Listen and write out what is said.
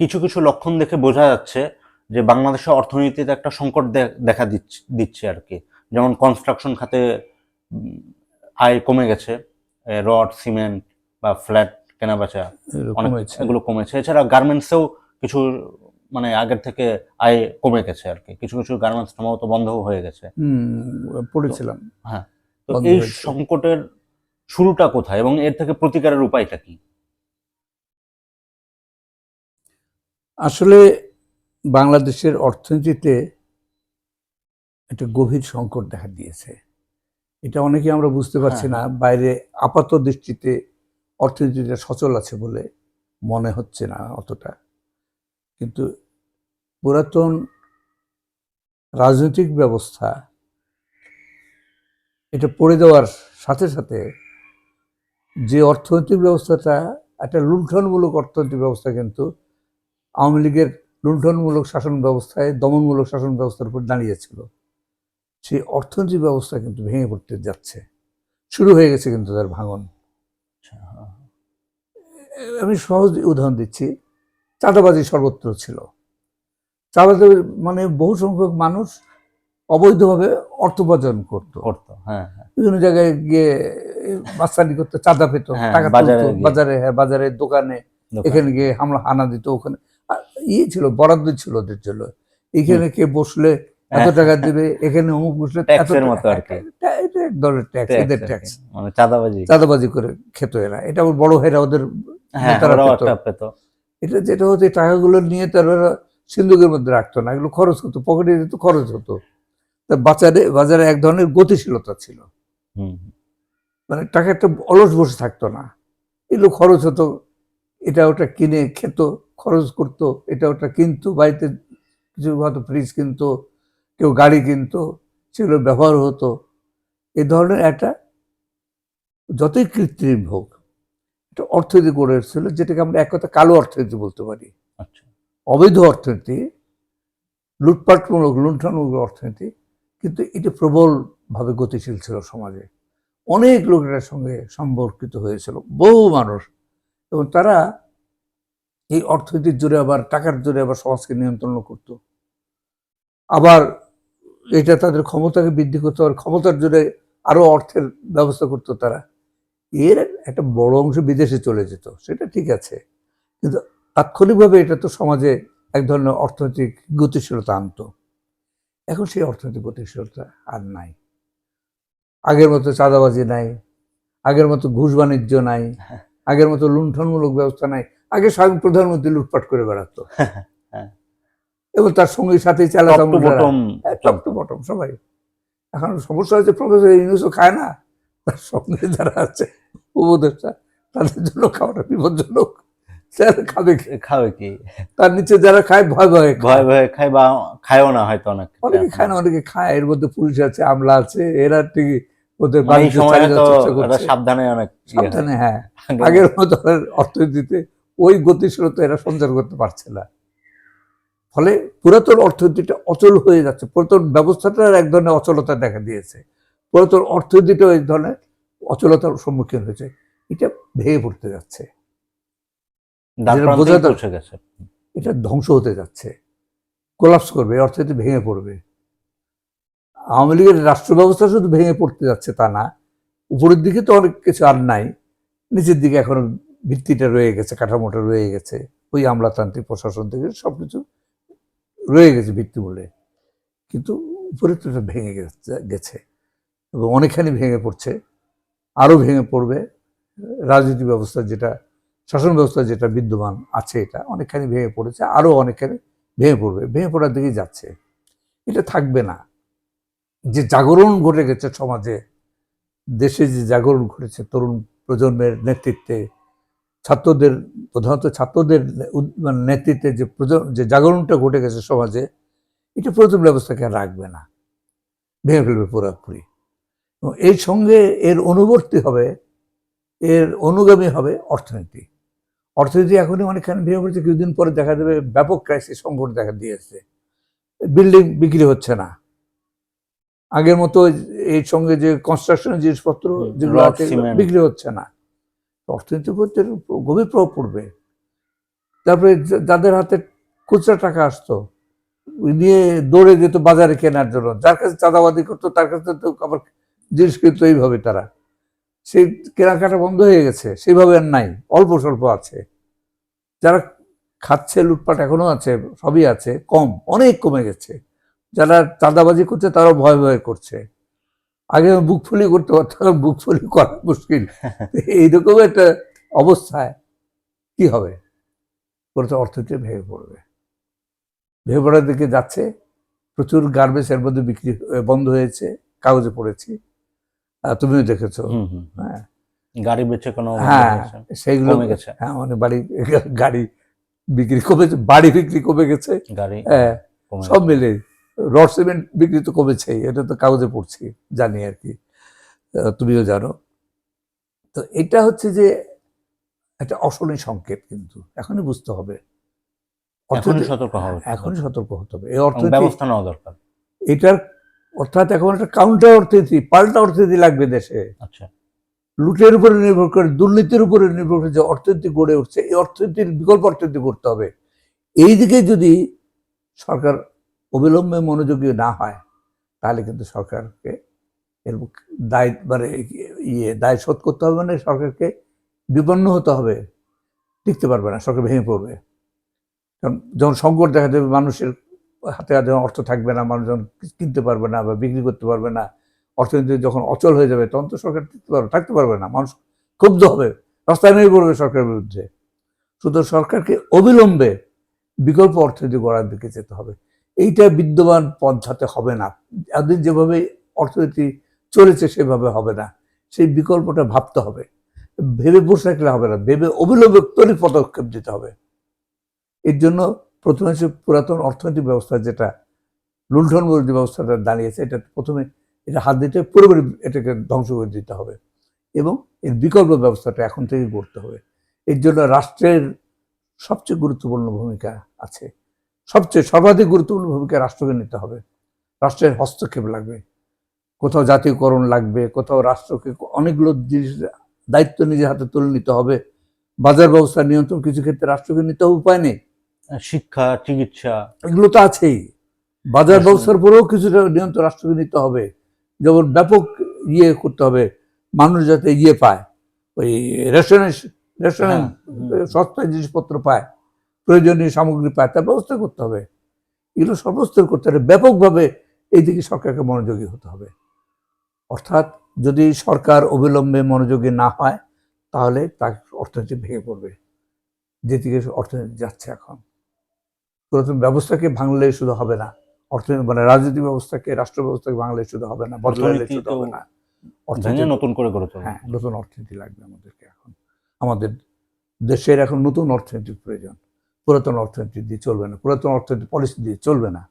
কিছু কিছু লক্ষণ দেখে বোঝা যাচ্ছে যে বাংলাদেশের অর্থনীতিতে একটা সংকট দেখা দিচ্ছে দিচ্ছে আর কি। যেমন কনস্ট্রাকশন খাতে আয় কমে গেছে রড সিমেন্ট বা ফ্ল্যাট কেনাবেচা এগুলো কমেছে। এগুলো কমেছে। এছাড়া গার্মেন্টসেও কিছু মানে আগের থেকে আয় কমে গেছে আর কি। কিছু কিছু গার্মেন্টস সম্ভবত বন্ধও হয়ে গেছে। পড়েছিলাম। তো এই সংকটের শুরুটা কোথায় এবং এর থেকে প্রতিকারের উপায়টা কি? আসলে বাংলাদেশের অর্থনীতিতে একটা গভীর সংকট দেখা দিয়েছে। এটা অনেকে আমরা বুঝতে পারছি হ্যাঁ, না। বাইরে আপাত দৃষ্টিতে অর্থনীতিটা সচল আছে বলে মনে হচ্ছে না অতটা। কিন্তু পুরাতন রাজনৈতিক ব্যবস্থা এটা পড়ে দেওয়ার সাথে সাথে যে অর্থনৈতিক ব্যবস্থাটা একটা লুণ্ঠনমূলক অর্থনৈতিক ব্যবস্থা কিন্তু আওয়ামী লীগের লুণ্ঠনমূলক শাসন ব্যবস্থায় দমনমূলক শাসন ব্যবস্থার উপর দাঁড়িয়েছিল। সেই অর্থনৈতিক ব্যবস্থা কিন্তু ভেঙে পড়তে যাচ্ছে। শুরু হয়ে গেছে কিন্তু তার ভাঙন। আমি সহজ উদাহরণ দিচ্ছি। চাঁদাবাজি সর্বত্র ছিল। চাঁদাবাজি মানে বহু সংখ্যক মানুষ অবৈধভাবে অর্থ উপার্জন করতো। করতো হ্যাঁ হ্যাঁ। বিভিন্ন জায়গায় গিয়ে মাস্তানি করতে চাঁদা পেত হ্যাঁ, টাকা বাজারে হ্যাঁ বাজারে দোকানে। এখানে গিয়ে হামলা হানা দিত ওখানে ইয়ে ছিল বরাদ্দ ছিল ওদের জন্য। এখানে কে বসলে এত হ্যাঁ, টাকা দিবে এখানে অমুক বসলে ট্যাক্সের মতো আর কি। এটা এটা এক ধরনের ট্যাক্স এদের ট্যাক্স মানে চাঁদাবাজি। চাঁদাবাজি করে খেত এরা। এটা ওর বড় ভাইরা ওদের হ্যাঁ পেতো। এটা যেটা হতো টাকাগুলো নিয়ে তারা সিন্ধুকের মধ্যে রাখতো না। এগুলো খরচ হতো পকেটে যেত খরচ হতো। তা বাজারে বাজারে এক ধরনের গতিশীলতা ছিল। মানে টাকা একটা অলস বসে থাকতো না। এগুলো খরচ হতো এটা ওটা কিনে খেত। খরচ করতো এটা ওটা কিনতো বাড়িতে কিছু হয়তো ফ্রিজ কিনতো কেউ গাড়ি কিনতো সেগুলো ব্যবহার হতো। এ ধরনের একটা যতই কৃত্রিম হোক একটা অর্থনীতি গড়ে এসেছিল যেটাকে আমরা এক কথা কালো অর্থনীতি বলতে পারি। আচ্ছা। অবৈধ অর্থনীতি লুটপাটমূলক লুণ্ঠনমূলক অর্থনীতি কিন্তু এটা প্রবলভাবে গতিশীল ছিল সমাজে। অনেক লোকের সঙ্গে সম্পর্কিত হয়েছিল বহু মানুষ। এবং তারা এই অর্থনীতির জোরে আবার টাকার জোরে আবার সমাজকে নিয়ন্ত্রণ করত। আবার এটা তাদের ক্ষমতাকে বৃদ্ধি করতো আর ক্ষমতার জোরে আরও অর্থের ব্যবস্থা করতো তারা। এর একটা বড় অংশ বিদেশে চলে যেত সেটা ঠিক আছে। কিন্তু তাৎক্ষণিকভাবে এটা তো সমাজে এক ধরনের অর্থনৈতিক গতিশীলতা আনতো। এখন সেই অর্থনৈতিক গতিশীলতা আর নাই। আগের মতো চাঁদাবাজি নাই আগের মতো ঘুষ বাণিজ্য নাই আগের মতো লুণ্ঠনমূলক ব্যবস্থা নাই। আগে স্বয়ং প্রধানমন্ত্রী লুটপাট করে বেড়াতো। হ্যাঁ। এবং তার সঙ্গে সাথে চালাতো top to bottom top to bottom সবাই। এখন সমস্যা হচ্ছে প্রফেসর ইউনুসও খায় না। তার সঙ্গে যারা আছে উপদেষ্টা তাদের জন্য খাওয়াটা বিপজ্জনক খাবে খাবে কি? তার নিচে যারা খায় ভয় ভয়ে। ভয় ভয়ে খায় বা খায়ও না হয়তো অনেক। অনেকে খায় না অনেকে খায়। এর মধ্যে পুলিশ আছে আমলা আছে এরা ঠিকই ওদের বাণিজ্য সময়। সাবধানে অনেক ইয়ে। সাবধানে হ্যাঁ। আগের মতো অর্থনীতিতে ওই গতিশীলতা এরা সঞ্চার করতে পারছে না। ফলে পুরাতন অর্থনীতিটা অচল হয়ে যাচ্ছে। পুরাতন ব্যবস্থাটার এক ধরনের অচলতা দেখা দিয়েছে। পুরাতন অর্থনীতিটাও এক ধরনের অচলতার সম্মুখীন হয়েছে। এটা ভেঙে পড়তে যাচ্ছে। বোঝা- গেছে। এটা ধ্বংস হতে যাচ্ছে। কোলাপস করবে অর্থনীতি ভেঙে পড়বে। আওয়ামী লীগের রাষ্ট্র ব্যবস্থা শুধু ভেঙে পড়তে যাচ্ছে তা না উপরের দিকে তো অনেক কিছু আর নাই। নিচের দিকে এখনও ভিত্তিটা রয়ে গেছে, কাঠামোটা রয়ে গেছে, ওই আমলাতান্ত্রিক প্রশাসন থেকে সবকিছু রয়ে গেছে ভিত্তি বলে। কিন্তু উপরে তো ভেঙে গেছে- গেছে এবং অনেকখানি ভেঙে পড়ছে, আরও ভেঙে পড়বে। রাজনীতি ব্যবস্থা যেটা, শাসন ব্যবস্থা যেটা বিদ্যমান আছে এটা, অনেকখানি ভেঙে পড়েছে, আরও অনেকখানি ভেঙে পড়বে, ভেঙে পড়ার দিকেই যাচ্ছে। এটা থাকবে না। যে জাগরণ ঘটে গেছে সমাজে, দেশে যে জাগরণ ঘটেছে তরুণ প্রজন্মের নেতৃত্বে ছাত্রদের প্রধানত ছাত্রদের মানে নেতৃত্বে যে যে জাগরণটা ঘটে গেছে সমাজে এটা প্রথম ব্যবস্থাকে আর রাখবে না? ভেঙে ফেলবে পুরোপুরি। এবং এর সঙ্গে এর অনুবর্তী হবে এর অনুগামী হবে অর্থনীতি। অর্থনীতি এখনই অনেকখানি ভেঙে পড়েছে কিছুদিন পরে দেখা যাবে ব্যাপক ক্রাইসিস সংকট দেখা দিয়েছে। বিল্ডিং বিক্রি হচ্ছে না। আগের মতো এর সঙ্গে যে কনস্ট্রাকশনের জিনিসপত্র যেগুলো আছে বিক্রি হচ্ছে না। অর্থনীতির উপর গভীর প্রভাব পড়বে। তারপরে যাদের হাতে খুচরা টাকা আসতো নিয়ে দৌড়ে যেত বাজারে কেনার জন্য। যার কাছে চাঁদাবাদি করতো, তার কাছে তো আবার জিনিস কিনতো এইভাবে তারা। সেই কেনাকাটা বন্ধ হয়ে গেছে, সেইভাবে আর নাই, অল্প স্বল্প আছে। যারা খাচ্ছে, লুটপাট এখনও আছে, সবই আছে, কম, অনেক কমে গেছে। যারা চাঁদাবাজি করছে, তারাও ভয় ভয় করছে। আগে বুক ফুলি করতে পারতাম বুক ফুলি করা মুশকিল। এইরকম একটা অবস্থায় কি হবে? পরে তো অর্থনীতি ভেঙে পড়বে। ভেঙে পড়ার দিকে যাচ্ছে। প্রচুর গার্বেজ এর মধ্যে বিক্রি বন্ধ হয়েছে কাগজে পড়েছি। তুমিও দেখেছ। হ্যাঁ। গাড়ি বেচে কোনো হ্যাঁ সেইগুলো গেছে। হ্যাঁ মানে বাড়ি গাড়ি বিক্রি কমেছে বাড়ি বিক্রি কমে গেছে। গাড়ি হ্যাঁ সব মিলে রড সিমেন্ট বিক্রি তো কমেছেই এটা তো কাগজে পড়ছি জানি আর কি। তুমিও জানো। তো এটা হচ্ছে যে একটা অশনি সংকেত কিন্তু এখনই বুঝতে হবে। এখনই সতর্ক হওয়া এখনই সতর্ক হতে হবে। এই অর্থনীতি ব্যবস্থা নেওয়া দরকার। এটার অর্থাৎ এখন একটা কাউন্টার অর্থনীতি পাল্টা অর্থনীতি লাগবে দেশে। আচ্ছা। লুটের উপরে নির্ভর করে দুর্নীতির উপরে নির্ভর করে যে অর্থনীতি গড়ে উঠছে এই অর্থনীতির বিকল্প অর্থনীতি করতে হবে। এই দিকে যদি সরকার অবিলম্বে মনোযোগী না হয়, তাহলে কিন্তু সরকারকে এর দায় মানে ইয়ে দায় শোধ করতে হবে মানে সরকারকে বিপন্ন হতে হবে, টিকতে পারবে না, সরকার ভেঙে পড়বে। কারণ যখন সংকট দেখা যাবে মানুষের হাতে যখন অর্থ থাকবে না, মানুষজন কিনতে পারবে না বা বিক্রি করতে পারবে না, অর্থনীতি যখন অচল হয়ে যাবে, তখন তো সরকার টিকতে পারবে, থাকতে পারবে না, মানুষ ক্ষুব্ধ হবে, রাস্তায় নেমে পড়বে সরকারের বিরুদ্ধে। সুতরাং সরকারকে অবিলম্বে বিকল্প অর্থনীতি গড়ার দিকে যেতে হবে। এইটা বিদ্যমান পন্থাতে হবে না। এতদিন যেভাবে অর্থনীতি চলেছে, সেভাবে হবে না। সেই বিকল্পটা ভাবতে হবে। ভেবে বসে রাখলে হবে না। ভেবে অবিলম্বে তৈরি পদক্ষেপ দিতে হবে। এর জন্য প্রথমে সে পুরাতন অর্থনৈতিক ব্যবস্থা যেটা, লুণ্ঠন ব্যবস্থাটা দাঁড়িয়েছে, এটা প্রথমে এটা হাত দিতে পুরোপুরি এটাকে ধ্বংস করে দিতে হবে। এবং এর বিকল্প ব্যবস্থাটা এখন থেকে করতে হবে। এর জন্য রাষ্ট্রের সবচেয়ে গুরুত্বপূর্ণ ভূমিকা আছে। সবচেয়ে সর্বাধিক গুরুত্বপূর্ণ ভূমিকা রাষ্ট্রকে নিতে হবে। রাষ্ট্রের হস্তক্ষেপ লাগবে। কোথাও জাতীয়করণ লাগবে কোথাও রাষ্ট্রকে অনেকগুলো জিনিস দায়িত্ব নিজের হাতে তুলে নিতে হবে। বাজার ব্যবস্থা নিয়ন্ত্রণ কিছু ক্ষেত্রে রাষ্ট্রকে নিতে হবে উপায় নেই। শিক্ষা চিকিৎসা। এগুলো তো আছেই। বাজার ব্যবস্থার পরেও কিছুটা নিয়ন্ত্রণ রাষ্ট্রকে নিতে হবে। যেমন ব্যাপক ইয়ে করতে হবে মানুষ যাতে ইয়ে পায়। ওই রেশনের রেশনে হ্যাঁ, সস্তায় জিনিসপত্র পায়। প্রয়োজনীয় সামগ্রী পায় তার ব্যবস্থা করতে হবে। এগুলো সর্বস্তর করতে হবে ব্যাপকভাবে এইদিকে সরকারকে মনোযোগী হতে হবে। অর্থাৎ যদি সরকার অবিলম্বে মনোযোগী না হয় তাহলে তার অর্থনীতি ভেঙে পড়বে। যেদিকে অর্থনীতি যাচ্ছে এখন। পুরাতন ব্যবস্থাকে ভাঙলে শুধু হবে না। অর্থনীতি মানে রাজনৈতিক ব্যবস্থাকে রাষ্ট্র ব্যবস্থাকে ভাঙলে শুধু হবে না বদলালে শুধু হবে না। অর্থনীতি নতুন করে গড়ে হ্যাঁ নতুন অর্থনীতি লাগবে আমাদেরকে এখন। আমাদের দেশের এখন নতুন অর্থনীতির প্রয়োজন। পুরাতন অর্থনীতি দিয়ে চলবে না পুরাতন অর্থনীতি পলিসি দিয়ে চলবে না।